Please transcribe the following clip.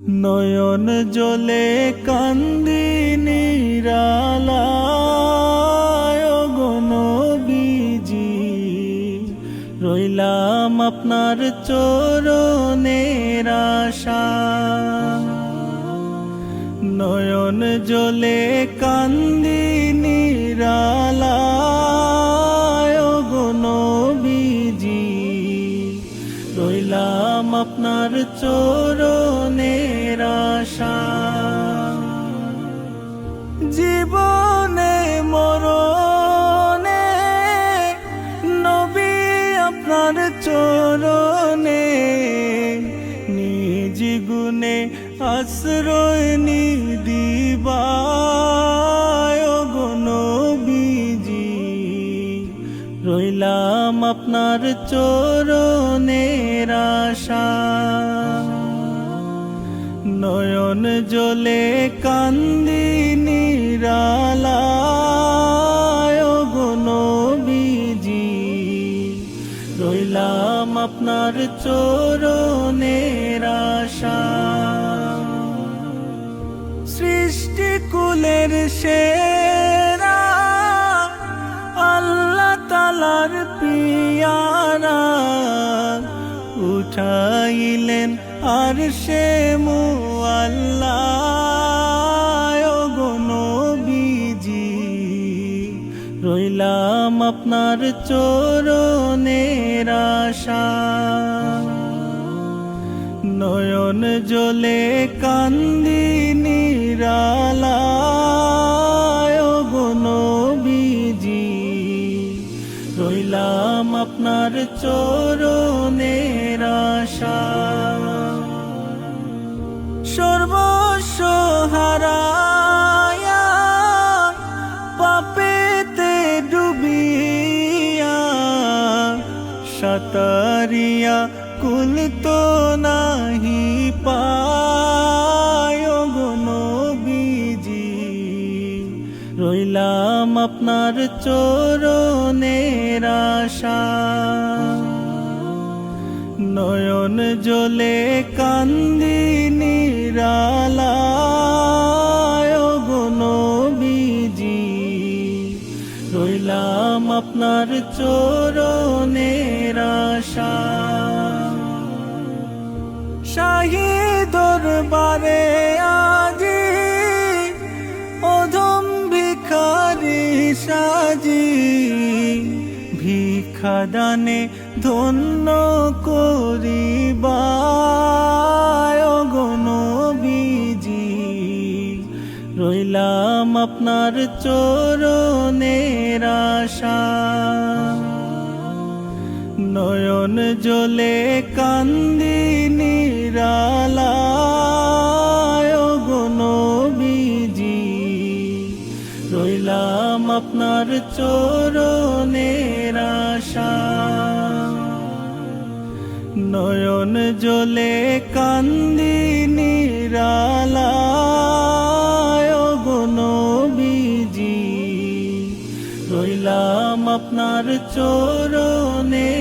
নয়ন জলে কান্দি নিরালায় বিজি রইলাম আপনার আশা। নয়ন জলে কান্দি নিরালায় বিজি রইলাম আপনার চরণের আশা। জীবনে, মরণে, নবী আপনার চরণে, নিজ গুণে আশ্রয় নিদিবায় নবীজি। রইলাম আপনার চরণের আশা। নয়ন জলে কান্দি নিরালায় বিজি রইলাম আপনার চরণের সৃষ্টি কুলের উঠাইলেন আর সে মু আল্লাহ বিজি রইলাম আপনার আশা। নয়ন জলে কান্দি নিরালায় বিজি রইলাম আপনার চরণের আশা সর্বস্ব হারায়া পাপেতে ডুবিয়া সাতারিয়া কুল তো নাহি পায় বিজি রইলাম আপনার চরণের আশা। নয়ন জলে কান্দি নিরালায় বিজি রইলাম আপনার আশা। শাহী দরবারে আজি অধম ভিখারি সাজি, ভিক্ষা দানে ধন্য করিবায় বিজি রইলাম আপনার চরণের আশা। নয়ন জলে কান্দি নিরালায় বিজি রইলাম আপনার চরণের আশা। নয়ন জলে কান্দি নিরালায় বিজি রইলাম আপনার চরণের আশা